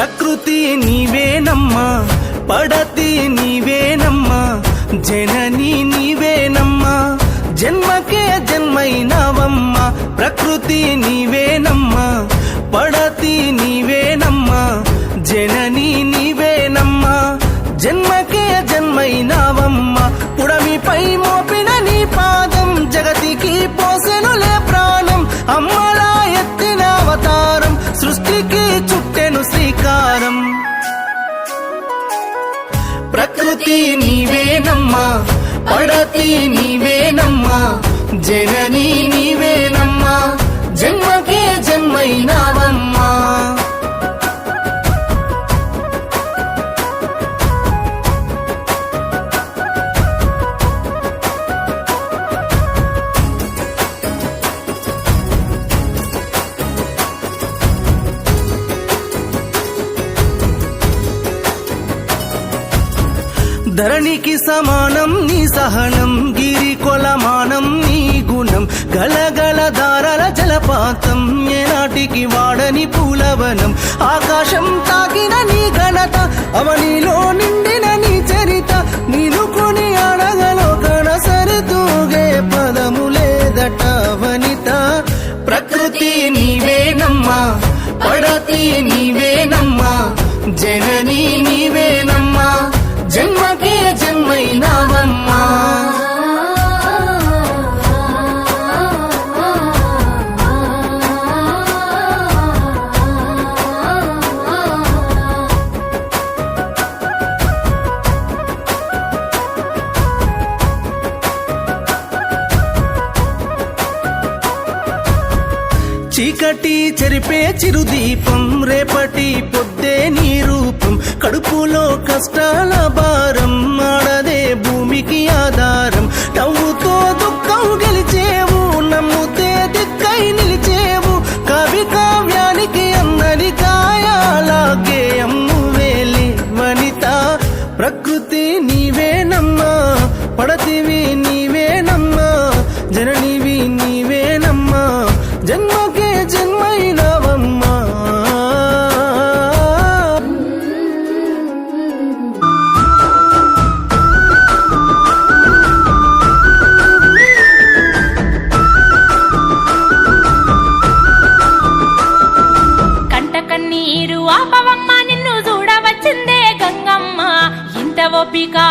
ప్రకృతి నీవేనమ్మా పడతి నీవేనమ్మా జనని నీవేనమ్మా జన్మకే జన్మైనవమ్మా ప్రకృతి నీవేనమ్మా పడతి నీవేనమ్మా జనని నీవేనమ్మా జన్మకే జన్మైనావమ్మా ధరణికి సమానం నీ సహనం గిరి కొలమానం నీ గుణం గలగల దారల జలపాతం ఏనాటికి వాడని పూలవనం ఆకాశం తాకిన నీ ఘనత అవనిలో నిండిన నీ చరిత నీను కొని అడగలో కణ సరితూగే పదము లేదట వనిత. ప్రకృతి నీవేనమ్మా పడతి నీవేనమ్మా జనని నీవేనమ్మా చీకటి చెరిపే చిరుదీపం రేపటి పొద్దే నీ రూపం. కడుపులో కష్టాల భారం ఆడదే गोपिका